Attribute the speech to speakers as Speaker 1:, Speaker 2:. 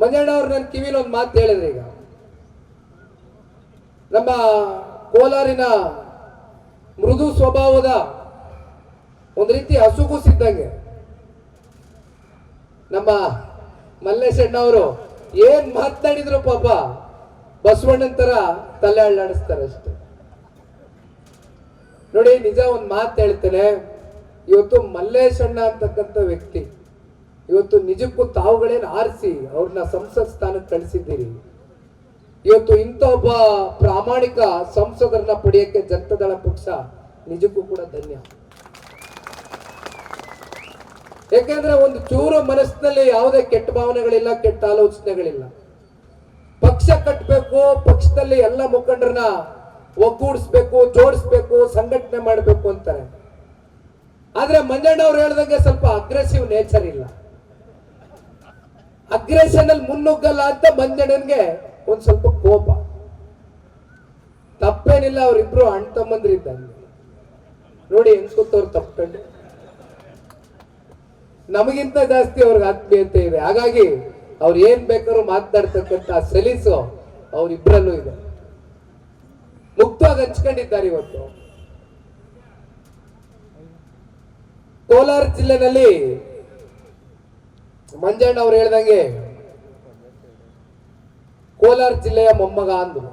Speaker 1: ಮಂಜಣ್ಣ ಅವ್ರು ನನ್ನ ಕಿವಿಲಿ ಒಂದು ಮಾತು ಹೇಳಿದ್ರು ಈಗ. ನಮ್ಮ ಕೋಲಾರಿನ ಮೃದು ಸ್ವಭಾವದ ಒಂದು ರೀತಿ ಹಸುಗುಸಿದ್ದಂಗೆ ನಮ್ಮ ಮಲ್ಲೇಶಣ್ಣವರು ಏನ್ ಮಾತಾಡಿದ್ರು ಪಾಪ, ಬಸವಣ್ಣನ ತರ ತಲೆ ಅಳ್ಳಾಡಿಸ್ತಾರೆ ಅಷ್ಟೆ. ನೋಡಿ, ನಿಜ ಒಂದು ಮಾತು ಹೇಳ್ತೇನೆ, ಇವತ್ತು ಮಲ್ಲೇಶಣ್ಣ ಅಂತಕ್ಕಂಥ ವ್ಯಕ್ತಿ ಇವತ್ತು ನಿಜಕ್ಕೂ ತಾವುಗಳೇನ ಆರಿಸಿ ಅವ್ರನ್ನ ಸಂಸತ್ ಸ್ಥಾನಕ್ಕೆ ಕಳಿಸಿದ್ದೀರಿ? ಇವತ್ತು ಇಂಥ ಒಬ್ಬ ಪ್ರಾಮಾಣಿಕ ಸಂಸದರನ್ನ ಪಡೆಯಕ್ಕೆ ಜನತಾದಳ ಪಕ್ಷ ನಿಜಕ್ಕೂ ಕೂಡ ಧನ್ಯ. ಯಾಕೆಂದ್ರೆ ಒಂದು ಚೂರು ಮನಸ್ಸಿನಲ್ಲಿ ಯಾವುದೇ ಕೆಟ್ಟ ಭಾವನೆಗಳಿಲ್ಲ, ಕೆಟ್ಟ ಆಲೋಚನೆಗಳಿಲ್ಲ. ಪಕ್ಷ ಕಟ್ಟಬೇಕು ಪಕ್ಷದಲ್ಲಿ ಎಲ್ಲ ಮುಖಂಡರನ್ನ ಒಗ್ಗೂಡಿಸ್ಬೇಕು, ಜೋಡಿಸ್ಬೇಕು, ಸಂಘಟನೆ ಮಾಡಬೇಕು ಅಂತಾರೆ. ಆದ್ರೆ ಮಂಜಣ್ಣ ಅವ್ರು ಹೇಳ್ದಂಗೆ ಸ್ವಲ್ಪ ಅಗ್ರೆಸಿವ್ ನೇಚರ್ ಇಲ್ಲ. ಅಗ್ರೆಷನ್ ಅಲ್ಲಿ ಮುನ್ನುಗ್ಗಲ್ಲ ಅಂತ ಮಂಜಣ್ಣನ್ಗೆ ಒಂದ್ ಸ್ವಲ್ಪ ಕೋಪ. ತಪ್ಪೇನಿಲ್ಲ, ಅವರಿಬ್ರು ಅಣ್ಣ ತಮ್ಮಂದ್ರಿದ್ದಂಗೆ ನೋಡಿ ಹೆಂಗ್ ಕೂತವ್ರು ತಪ್ಕೊಂಡು ನಮಗಿಂತ ಜಾಸ್ತಿ ಅವ್ರಿಗೆ ಆತ್ಮೀಯತೆ ಇದೆ. ಹಾಗಾಗಿ ಅವ್ರು ಏನ್ ಬೇಕಾದ್ರೂ ಮಾತನಾಡ್ತಕ್ಕಂಥ ಸಲೀಸು ಅವ್ರಿಬ್ರಲ್ಲೂ ಇದೆ. ಮುಕ್ತವಾಗಿ ಹಂಚ್ಕೊಂಡಿದ್ದಾರೆ ಇವತ್ತು. ಕೋಲಾರ ಜಿಲ್ಲೆನಲ್ಲಿ ಮಂಜಣ್ಣ ಅವ್ರು ಹೇಳ್ದಂಗೆ ಕೋಲಾರ ಜಿಲ್ಲೆಯ ಮೊಮ್ಮಗ ಅಂದ್ರು.